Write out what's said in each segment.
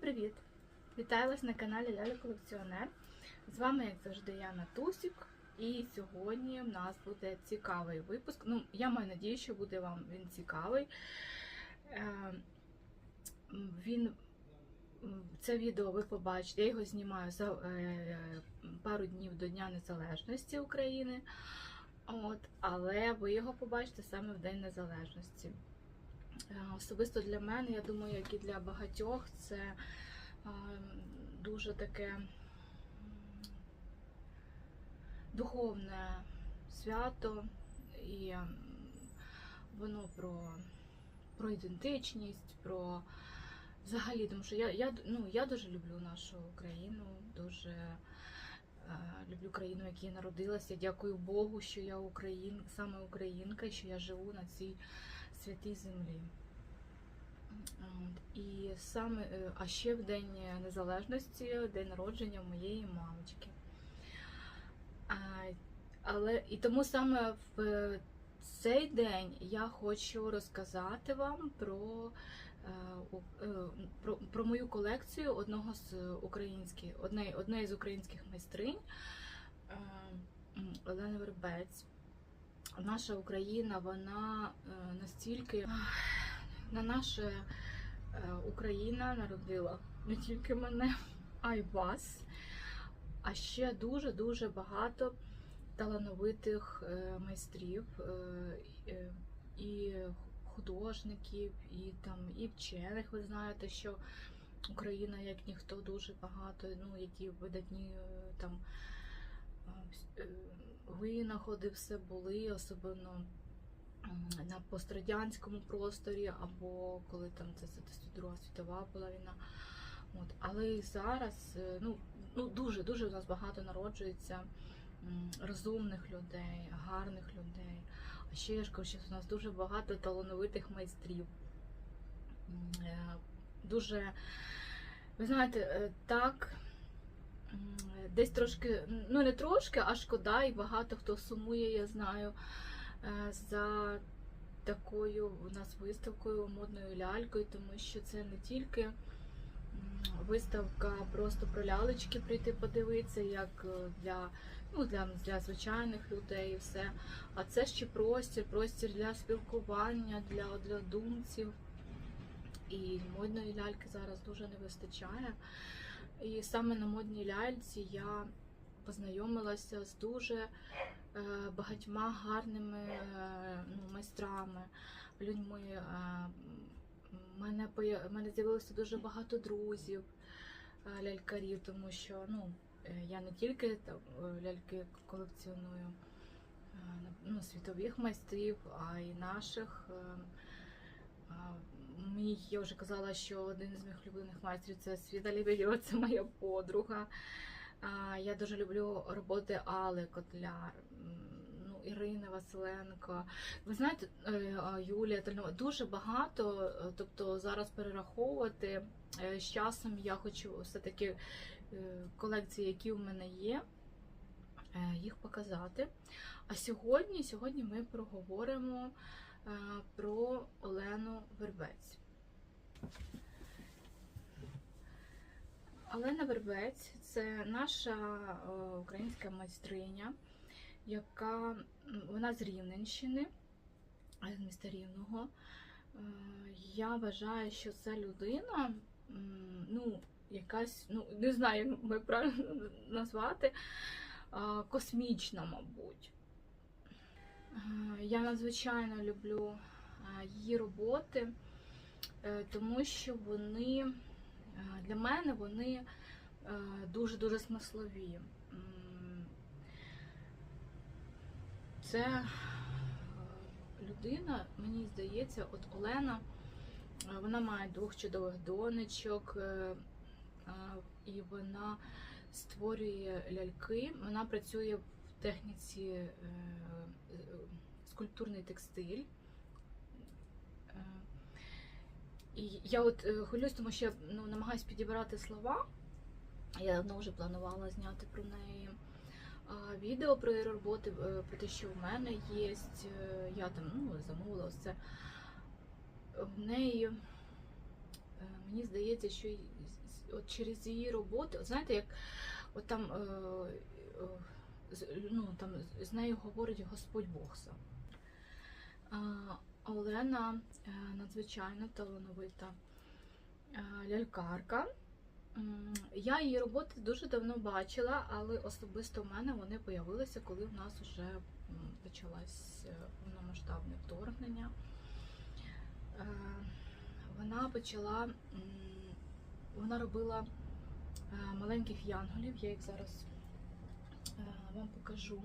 привіт! Вітаю вас на каналі Ляля Колекціонер. З вами, як завжди, я Натусік. І сьогодні в нас буде цікавий випуск. Ну, я маю надію, що буде вам він цікавий. Е, Він це відео ви побачите. Я його знімаю за е, пару днів до Дня Незалежності України. От, але ви його побачите саме в День Незалежності. Е, Особисто для мене, я думаю, як і для багатьох, це е, дуже таке духовне свято, і воно про, про ідентичність, про взагалі, тому що я, я, ну, я дуже люблю нашу Україну, дуже е, люблю країну, в якій я народилася. Дякую Богу, що я україн, саме українка, що я живу на цій святій землі. І саме, е, а ще в День Незалежності, день народження моєї мамочки. Але і тому саме в цей день я хочу розказати вам про, е, е, про, про мою колекцію одного з українських, одне, одне з українських майстринь Олени Вербець. Наша Україна, вона е, настільки на наша е, Україна народила не тільки мене, а й вас. А ще дуже-дуже багато талановитих е, майстрів і художників, і там і вчених. Ви знаєте, що Україна, як ніхто, дуже багато, ну які видатні там винаходи все були, особливо на пострадянському просторі, або коли там це, це, Друга світова була війна. От. Але і зараз е, ну, ну, дуже дуже у нас багато народжується розумних людей, гарних людей. А ще я ж кажу, що у нас дуже багато талановитих майстрів. Е, Дуже, ви знаєте, е, так. Десь трошки, ну не трошки, а шкода, і багато хто сумує, я знаю, е, за такою у нас виставкою модною лялькою, тому що це не тільки виставка просто про лялечки прийти подивитися, як е, для, ну, для, для звичайних людей і все. А це ще простір, простір для спілкування, для однодумців. І модної ляльки зараз дуже не вистачає. І саме на модній ляльці я познайомилася з дуже е, багатьма гарними е, ну, майстрами, людьми. Е, мене, мене з'явилося дуже багато друзів, лялькарів, тому що ну, я не тільки там, ляльки колекціоную ну, світових майстрів, а й наших. Мені я вже казала, що один із моїх улюблених майстрів це Світа Лебедєва, це моя подруга. Я дуже люблю роботи Алли Котляр, ну, Ірини Василенко. Ви знаєте, е, Юлія Тальнова, дуже багато. е, Тобто зараз перераховувати е, з часом я хочу все-таки колекції, які в мене є, їх показати. А сьогодні, сьогодні ми проговоримо про Олену Вербець. Олена Вербець це наша е, українська майстриня, яка вона з Рівненщини, з міста Рівного. Е, Я вважаю, що це людина, ну, якась, ну, не знаю, як правильно назвати, космічна, мабуть. Е, Я надзвичайно люблю її роботи, тому що вони е, для мене вони дуже-дуже смислові. Це е, людина, мені здається, от Олена, е, вона має двох чудових донечок, е, е, і вона створює ляльки. Вона працює в техніці е, е, скульптурний текстиль. Е, І я от е, хвилююсь, тому що ну, намагаюся підібрати слова. Я давно вже планувала зняти про неї відео про її роботи, е, про те, що в мене є. Я там ну, замовила ось це. В неї, е, мені здається, що от через її роботи, от знаєте, як от там, е, е, ну, там з нею говорить Господь Бог сам. Олена е, надзвичайно талановита е, лялькарка. Я її роботи дуже давно бачила, але особисто в мене вони появилися, коли в нас вже почалось е, повномасштабне вторгнення. Вона почала, вона робила маленьких янголів, я їх зараз вам покажу.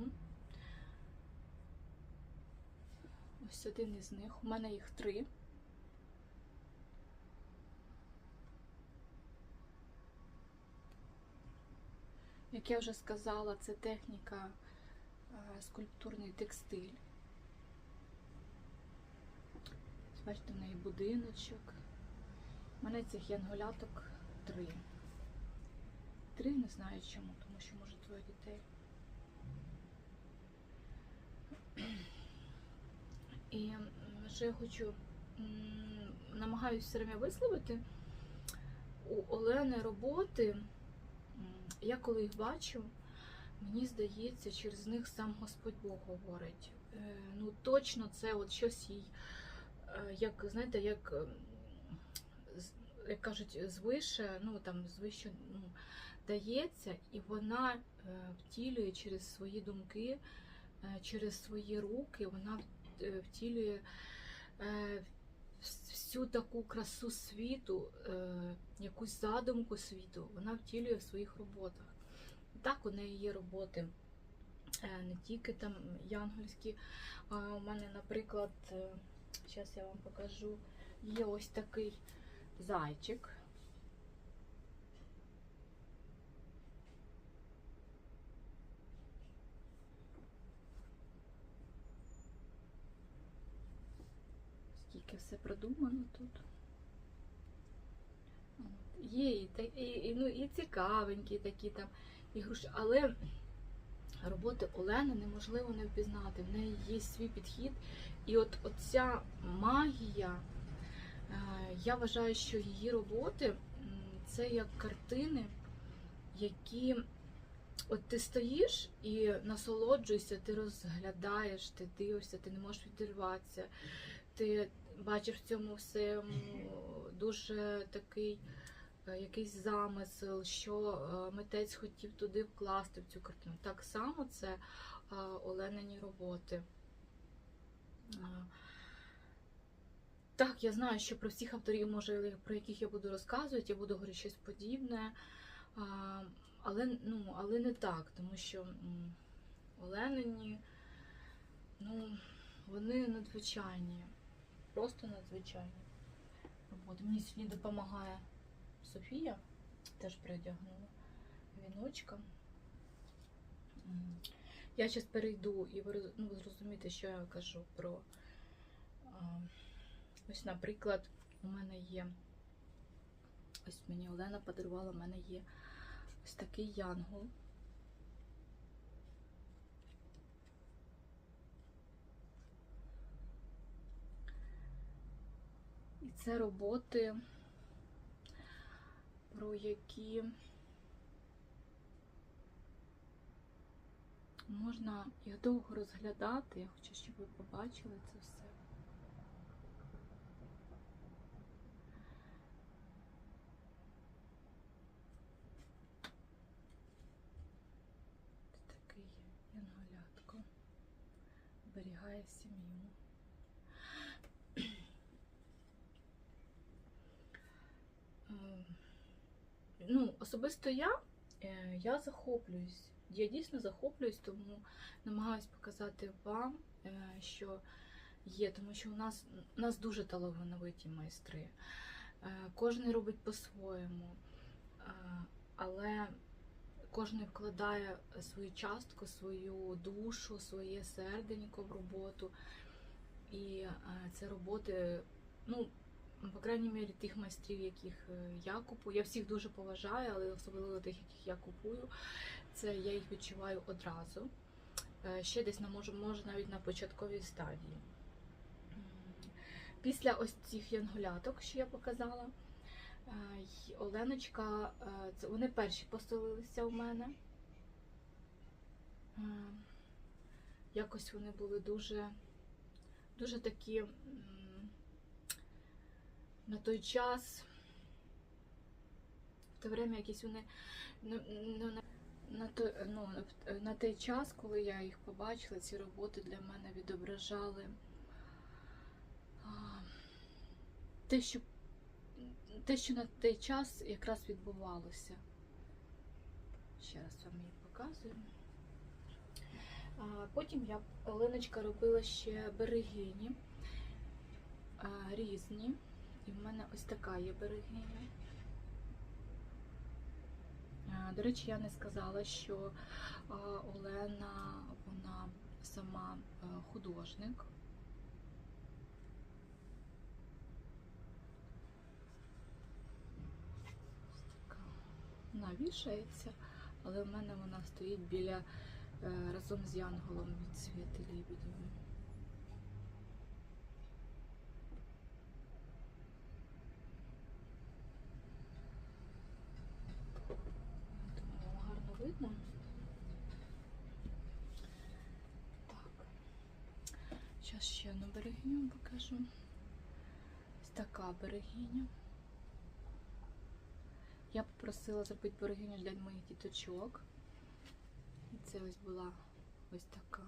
Ось один із них. У мене їх три. Як я вже сказала, це техніка е, скульптурний текстиль. Бачите, в неї будиночок. У мене цих янголяток три. Три не знаю чому, тому що може двоє дітей. І ще я хочу намагаюся все время висловити у Олени роботи. Я коли їх бачу, мені здається, через них сам Господь Бог говорить. Е, Ну точно це от щось їй, е, як знаєте, як, як кажуть, звише, ну там звище ну, дається, і вона е, втілює через свої думки, через свої руки, вона втілює е, всю таку красу світу, е, якусь задумку світу, вона втілює в своїх роботах. Так у неї є роботи. е, Не тільки там янгольські. А у мене, наприклад, зараз я вам покажу, є ось такий зайчик. Скільки все продумано тут. Є і, і, ну, і цікавенькі такі там ігрушки, але роботи Олени неможливо не впізнати. В неї є свій підхід. І от оця магія, е, я вважаю, що її роботи це як картини, які от ти стоїш і насолоджуєшся, ти розглядаєш, ти дивишся, ти не можеш відірватися. Ти бачиш в цьому всьому дуже такий е, якийсь замисел, що е, митець хотів туди вкласти в цю картину. Так само це е, Оленині роботи. Так, я знаю, що про всіх авторів, може, про яких я буду розказувати, я буду говорити щось подібне. Але, ну, але не так, тому що Оленині, ну, вони надзвичайні, просто надзвичайні роботи. Мені сьогодні допомагає Софія, теж передягнула віночка. Я зараз перейду і ви ну, зрозумієте, що я кажу про. Ось, наприклад, у мене є. Ось мені Олена подарувала, у мене є ось такий янгол. Це роботи, про які можна їх довго розглядати. Я хочу, щоб ви побачили це все. Такий янголятко. Зберігає сім'ю. Ем, Ну, особисто я, е, я захоплююсь. Я дійсно захоплююсь, тому намагаюсь показати вам, е, що є, тому що у нас, у нас дуже талановиті майстри. Е, Кожен робить по-своєму, але кожен вкладає свою частку, свою душу, своє серденько в роботу. І це роботи, ну, по крайній мірі, тих майстрів, яких е, я купую. Я всіх дуже поважаю, але особливо тих, яких я купую, це я їх відчуваю одразу. Е, Ще десь на може, навіть на початковій стадії. Після ось цих янголяток, що я показала, Е, Оленочка, це вони перші поселилися у мене. Якось вони були дуже, дуже такі на той час. В те время якісь вони ну, ну, на, той, ну, на той час, коли я їх побачила, ці роботи для мене відображали а, те, що, те, що на той час якраз відбувалося. Ще раз вам її показую. А, потім я Оленочка робила ще берегині а, різні. І в мене ось така є берегиня. До речі, я не сказала, що Олена вона сама художник. Вона вішається, але в мене вона стоїть біля е, разом з Янголом від Світи Лебедєвої. Думаю, гарно видно. Так. Зараз ще одну берегиню вам покажу. Ось така берегиня. Я попросила зробити берегиню для моїх діточок. І це ось була ось така.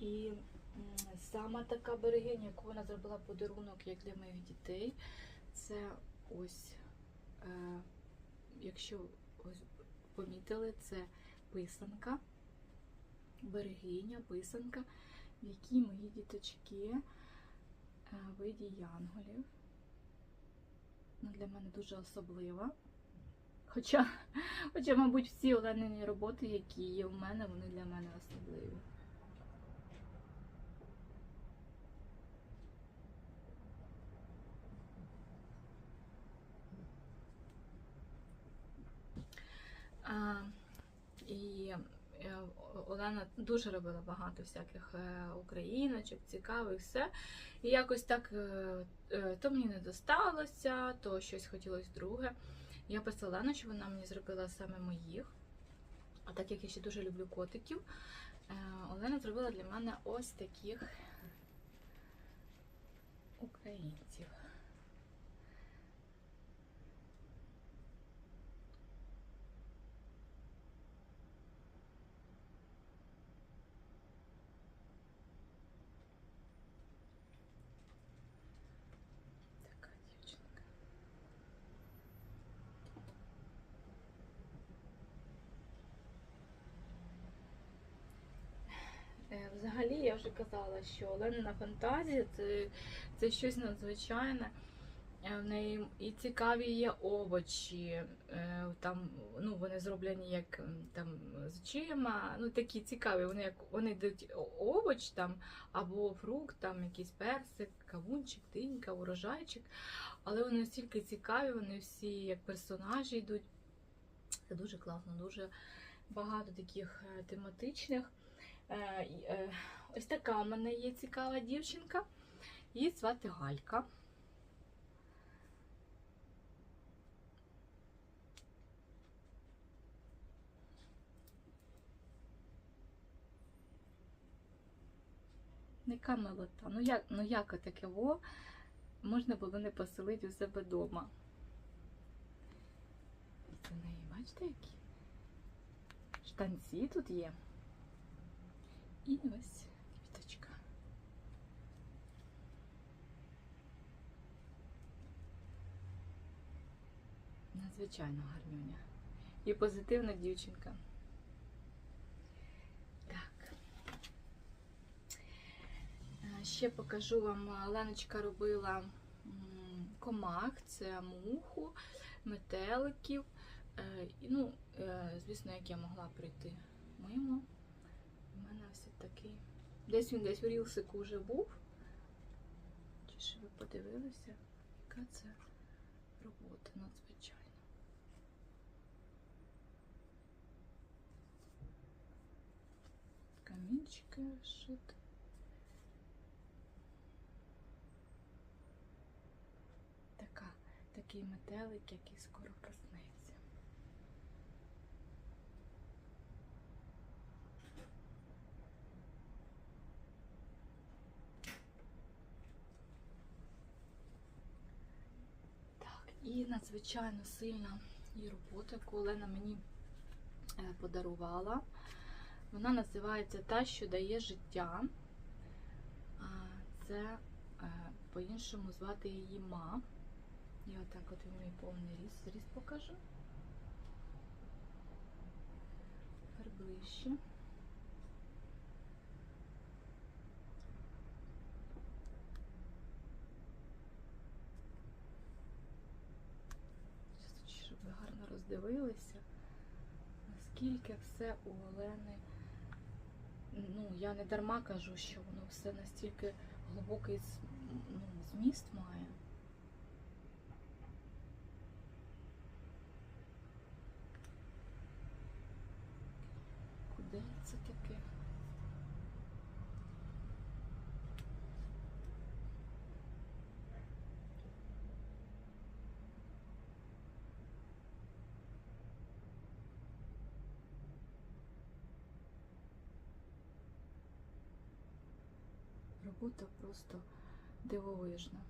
І сама така берегиня, яку вона зробила подарунок як для моїх дітей, це ось, е, якщо помітили, це писанка, берегиня, писанка, в якій мої діточки е, в виді янголів. Вона для мене дуже особлива. Хоча, хоча, мабуть, всі Оленині роботи, які є у мене, вони для мене особливі. І е, Олена дуже робила багато всяких е, україночок, цікавих все. І якось так е, то мені не досталося, то щось хотілося друге. Я писала Олену, що вона мені зробила саме моїх. А так як я ще дуже люблю котиків, Олена зробила для мене ось таких українців. Така дівчинка. Е, Взагалі, я вже казала, що Оленина фантазія це, це щось надзвичайне. Е, В неї і цікаві є овочі. е, Там, ну, вони зроблені як там з очима. Ну, такі цікаві. Вони як вони йдуть овоч там, або фрукт, там якийсь персик, кавунчик, динька, урожайчик. Але вони настільки цікаві, вони всі як персонажі йдуть. Це дуже класно, дуже багато таких е, тематичних. Ось така у мене є цікава дівчинка. Її звати Галька. Яка милота. Ну як, ну як таке во можна було не поселити у себе вдома? Це неї, бачите, які? Штанці тут є. І ось Надзвичайно гарнюня. І позитивна дівчинка. Так. Ще покажу вам, Леночка робила комах, це муху, метеликів. Е, Ну, е, звісно, як я могла прийти мимо. У мене ось такий Десь він десь в Рілсику вже був. Чи ж ви подивилися, яка це робота надзвичайна. Камінчики шити. Така, такий метелик, який скоро проснеться. Так, і надзвичайно сильна її робота, яку Олена мені е, подарувала. Вона називається Та, що дає життя. Це е, по-іншому звати її ма. Я отак от йому і повний ріст, зріст покажу. Тепер ближче. Щоб ви гарно роздивилися, наскільки все у Олени. Ну, я не дарма кажу, що воно все настільки глибокий ну, зміст має. Куди це таке? Робота просто дивовижна.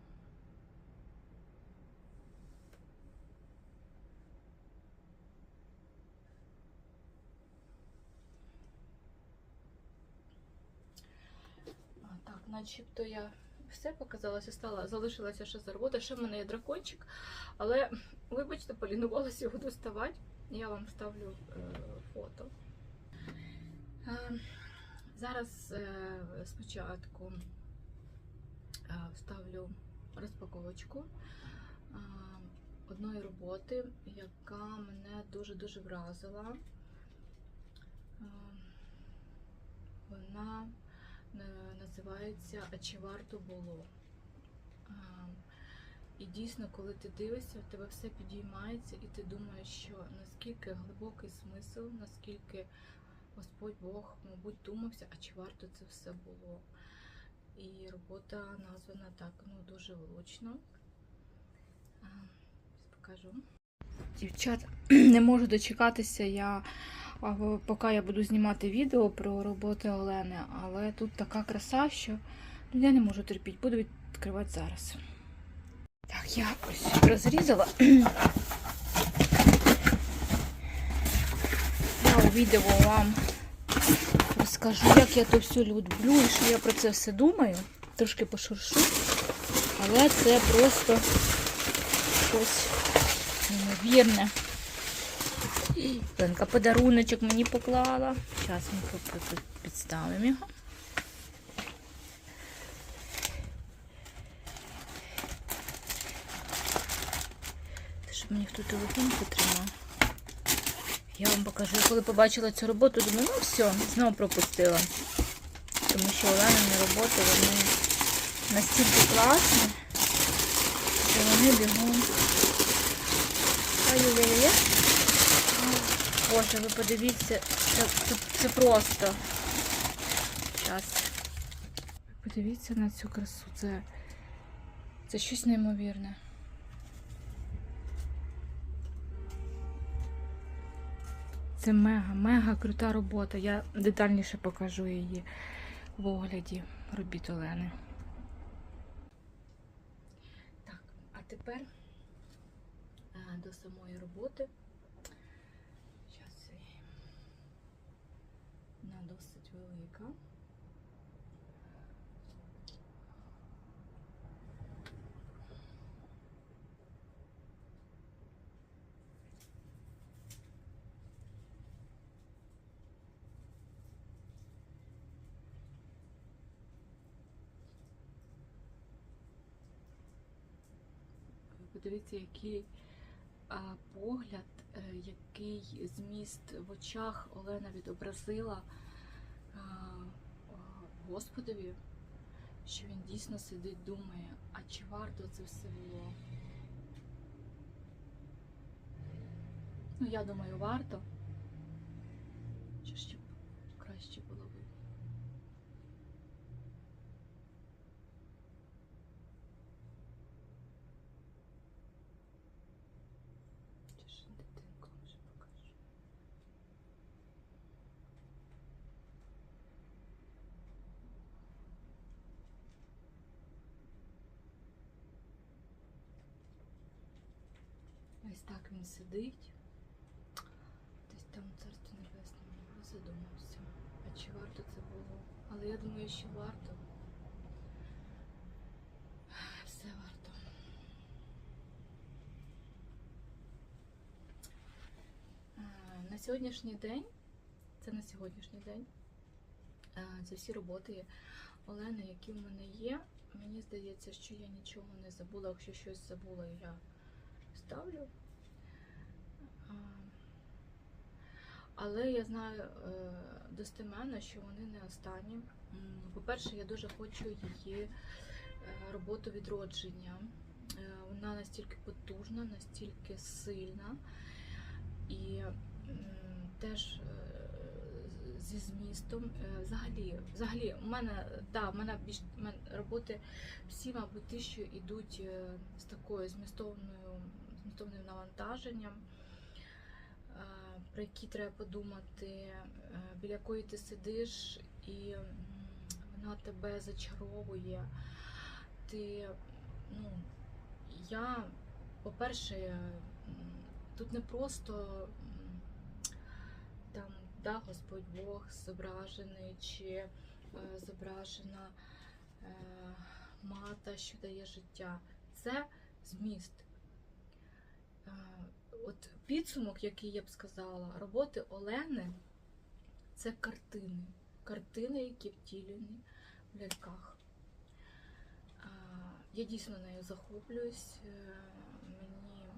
Так, начебто я все показалася, стала, залишилася ще за робота. Ще в мене є дракончик, але вибачте, полінувалася його доставати. Я вам ставлю е, фото. Е, зараз е, спочатку е, вставлю розпаковочку е, одної роботи, яка мене дуже-дуже вразила. Е, Вона е, називається А чи варто було. Е, І дійсно, коли ти дивишся, в тебе все підіймається, і ти думаєш, що наскільки глибокий смисл, наскільки Господь Бог, мабуть, думався, а чи варто це все було. І робота названа так, ну дуже влучно. Покажу. Дівчат, не можу дочекатися я, поки я буду знімати відео про роботи Олени, але тут така краса, що ну, я не можу терпіти, буду відкривати зараз. Так, я ось розрізала. Я у відео вам розкажу, як я то все люблю і що я про це все думаю. Трошки пошуршу. Але це просто щось неймовірне. Ленка подаруночок мені поклала. Зараз ми підставимо його. Щоб мені хто телефон потримав. Я вам покажу. Коли побачила цю роботу, думаю, ну все, знову пропустила. Тому що Оленини роботи вони настільки класні, що вони бігом. Ой-ой-ой. Боже, ви подивіться, це, це, це просто. Зараз. Подивіться на цю красу. Це, це щось неймовірне. Це мега, мега крута робота. Я детальніше покажу її в огляді робіт Олени. Так, а тепер е, до самої роботи. Зараз вона досить велика. Подивіться, який погляд, е, який зміст в очах Олена відобразила а, Господові, що він дійсно сидить, думає, а чи варто це все було? Ну, я думаю, варто. Чи ще б краще було б. Чи ж дитинку вже покажу? Ось так він сидить. Десь там у царстві небесному задумався. А чи варто це було? Але я думаю, що варто. Все варто. На сьогоднішній день, це на сьогоднішній день, це всі роботи Олени, які в мене є. Мені здається, що я нічого не забула. Якщо щось забула, я ставлю. А, Але я знаю е, достеменно, що вони не останні. По-перше, я дуже хочу її е, роботу відродження. Е, Вона настільки потужна, настільки сильна і теж зі змістом. Взагалі, взагалі, у мене да, в мене більш мене роботи всі, мабуть, ті, що йдуть з такою змістовною змістовним навантаженням, про які треба подумати, е, біля якої ти сидиш, і вона тебе зачаровує. Ти, ну, я, по-перше, тут не просто там, да, Господь Бог зображений, чи е, зображена е, мата, що дає життя. Це зміст. Е, От підсумок, який я б сказала, роботи Олени це картини. Картини, які втілені в ляльках. Е, Я дійсно нею захоплююсь. е, Мені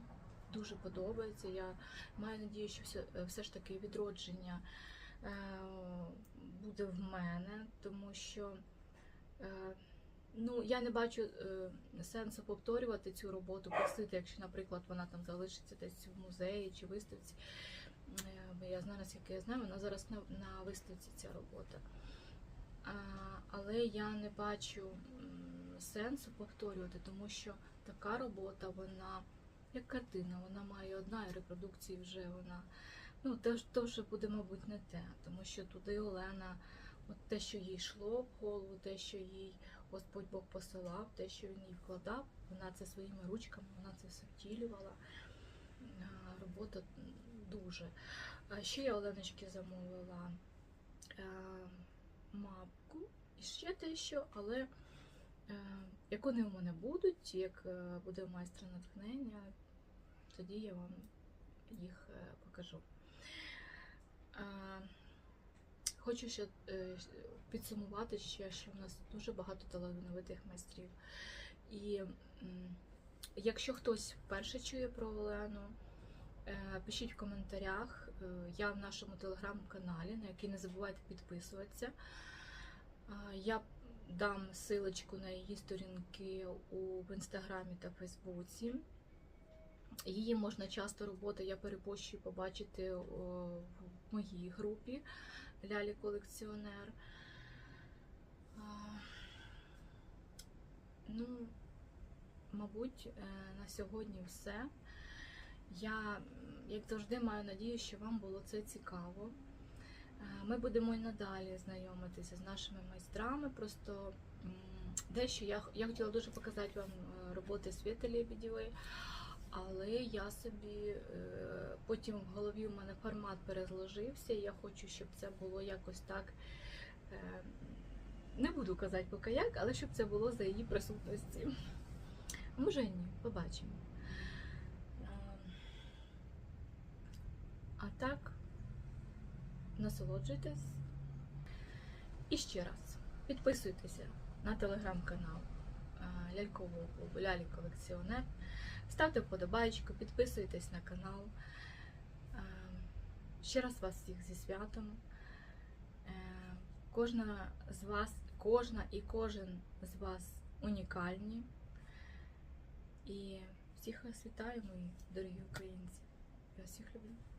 дуже подобається. Я маю надію, що все, все ж таки відродження буде в мене, тому що ну, я не бачу е, сенсу повторювати цю роботу, просити, якщо, наприклад, вона там залишиться десь в музеї чи виставці. Е, я знаю, наскільки я знаю, вона зараз на, на виставці ця робота. А, але я не бачу м, сенсу повторювати, тому що така робота, вона як картина, вона має одна і репродукції вже вона. Ну, ж- то вже буде, мабуть, не те, тому що туди Олена, от те, що їй йшло в голову, те, що їй Господь Бог посилав, те, що він їй вкладав, вона це своїми ручками, вона це все втілювала. Робота дуже. Ще я Оленочки замовила е, мапку і ще дещо, але е, як вони у мене будуть, як е, буде майстра натхнення, тоді я вам їх е, покажу. Хочу ще е, підсумувати ще, що в нас дуже багато талановитих майстрів. І якщо хтось вперше чує про Олену, е, пишіть в коментарях. Е, Я в нашому телеграм-каналі, на який не забувайте підписуватися. Я дам силочку на її сторінки у в інстаграмі та фейсбуці. Її можна часто роботи, я перепощую побачити в моїй групі Лялі колекціонер. Ну, мабуть, е, на сьогодні все. Я, як завжди, маю надію, що вам було це цікаво. Е, Ми будемо і надалі знайомитися з нашими майстрами. Просто дещо я, я хотіла дуже показати вам е, роботи Світи Лебедєвої, але я собі е, потім в голові у мене формат перезложився, і я хочу, щоб це було якось так. е, Не буду казати поки як, але щоб це було за її присутності. Може і ні, побачимо. А так, насолоджуйтесь. І ще раз підписуйтеся на телеграм-канал е, лялькового клубу Лялі Колекціонер. Ставте вподобайку, підписуйтесь на канал. Е, Ще раз вас всіх зі святом. Е, Кожна з вас, кожна і кожен з вас унікальні. І всіх вас мої дорогі українці. Я всіх люблю.